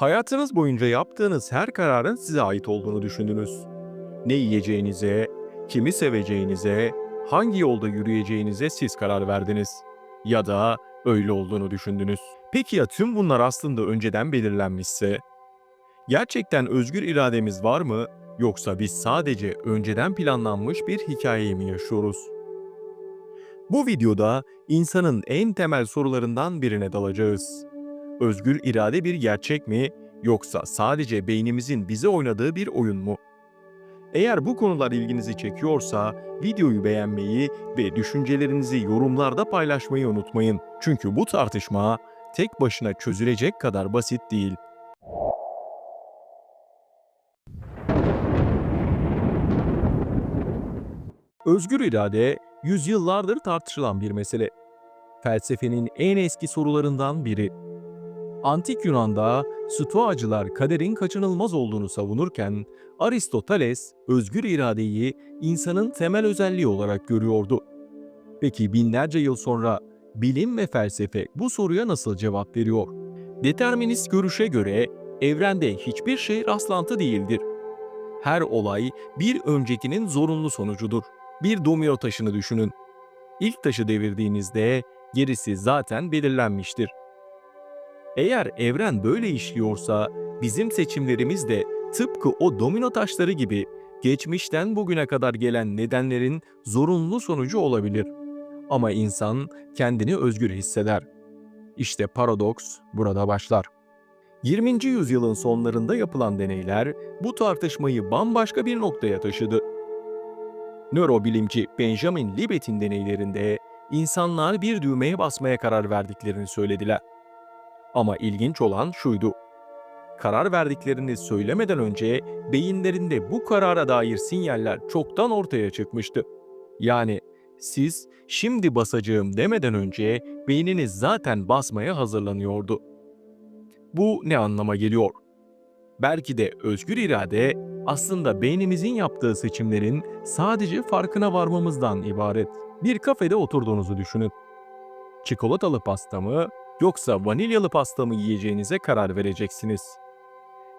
Hayatınız boyunca yaptığınız her kararın size ait olduğunu düşündünüz. Ne yiyeceğinize, kimi seveceğinize, hangi yolda yürüyeceğinize siz karar verdiniz. Ya da öyle olduğunu düşündünüz. Peki ya tüm bunlar aslında önceden belirlenmişse? Gerçekten özgür irademiz var mı yoksa biz sadece önceden planlanmış bir hikayeyi mi yaşıyoruz? Bu videoda insanın en temel sorularından birine dalacağız. Özgür irade bir gerçek mi yoksa sadece beynimizin bize oynadığı bir oyun mu? Eğer bu konular ilginizi çekiyorsa videoyu beğenmeyi ve düşüncelerinizi yorumlarda paylaşmayı unutmayın. Çünkü bu tartışma tek başına çözülecek kadar basit değil. Özgür irade yüzyıllardır tartışılan bir mesele. Felsefenin en eski sorularından biri. Antik Yunan'da Stoacılar kaderin kaçınılmaz olduğunu savunurken Aristoteles özgür iradeyi insanın temel özelliği olarak görüyordu. Peki binlerce yıl sonra bilim ve felsefe bu soruya nasıl cevap veriyor? Determinist görüşe göre evrende hiçbir şey rastlantı değildir. Her olay bir öncekinin zorunlu sonucudur. Bir domino taşını düşünün. İlk taşı devirdiğinizde gerisi zaten belirlenmiştir. Eğer evren böyle işliyorsa bizim seçimlerimiz de tıpkı o domino taşları gibi geçmişten bugüne kadar gelen nedenlerin zorunlu sonucu olabilir. Ama insan kendini özgür hisseder. İşte paradoks burada başlar. 20. yüzyılın sonlarında yapılan deneyler bu tartışmayı bambaşka bir noktaya taşıdı. Nörobilimci Benjamin Libet'in deneylerinde insanlar bir düğmeye basmaya karar verdiklerini söylediler. Ama ilginç olan şuydu. Karar verdiklerini söylemeden önce beyinlerinde bu karara dair sinyaller çoktan ortaya çıkmıştı. Yani siz şimdi basacağım demeden önce beyniniz zaten basmaya hazırlanıyordu. Bu ne anlama geliyor? Belki de özgür irade aslında beynimizin yaptığı seçimlerin sadece farkına varmamızdan ibaret. Bir kafede oturduğunuzu düşünün. Çikolatalı pasta mı yoksa vanilyalı pasta mı yiyeceğinize karar vereceksiniz.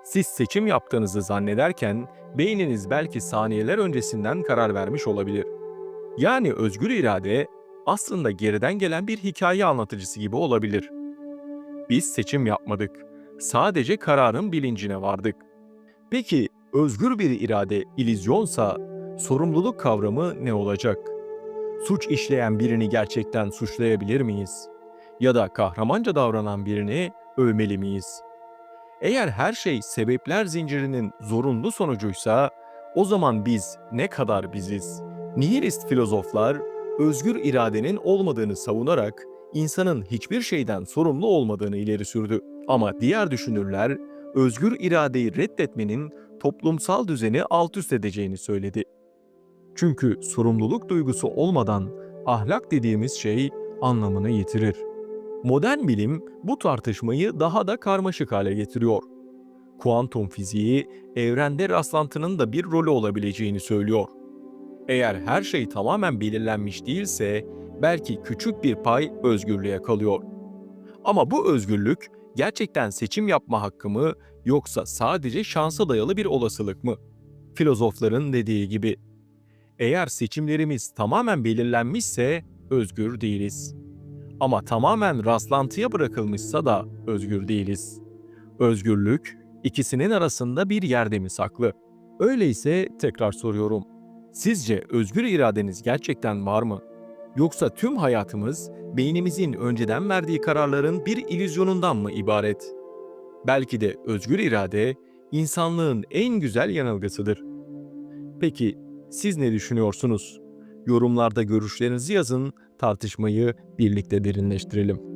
Siz seçim yaptığınızı zannederken beyniniz belki saniyeler öncesinden karar vermiş olabilir. Yani özgür irade aslında geriden gelen bir hikaye anlatıcısı gibi olabilir. Biz seçim yapmadık. Sadece kararın bilincine vardık. Peki özgür bir irade ilizyonsa sorumluluk kavramı ne olacak? Suç işleyen birini gerçekten suçlayabilir miyiz? Ya da kahramanca davranan birini övmeli miyiz? Eğer her şey sebepler zincirinin zorunlu sonucuysa o zaman biz ne kadar biziz? Nihilist filozoflar özgür iradenin olmadığını savunarak insanın hiçbir şeyden sorumlu olmadığını ileri sürdü. Ama diğer düşünürler özgür iradeyi reddetmenin toplumsal düzeni alt üst edeceğini söyledi. Çünkü sorumluluk duygusu olmadan ahlak dediğimiz şey anlamını yitirir. Modern bilim bu tartışmayı daha da karmaşık hale getiriyor. Kuantum fiziği evrende rastlantının da bir rolü olabileceğini söylüyor. Eğer her şey tamamen belirlenmiş değilse belki küçük bir pay özgürlüğe kalıyor. Ama bu özgürlük gerçekten seçim yapma hakkı mı yoksa sadece şansa dayalı bir olasılık mı? Filozofların dediği gibi eğer seçimlerimiz tamamen belirlenmişse özgür değiliz. Ama tamamen rastlantıya bırakılmışsa da özgür değiliz. Özgürlük ikisinin arasında bir yerde mi saklı? Öyleyse tekrar soruyorum. Sizce özgür iradeniz gerçekten var mı? Yoksa tüm hayatımız beynimizin önceden verdiği kararların bir illüzyonundan mı ibaret? Belki de özgür irade insanlığın en güzel yanılgısıdır. Peki siz ne düşünüyorsunuz? Yorumlarda görüşlerinizi yazın, tartışmayı birlikte derinleştirelim.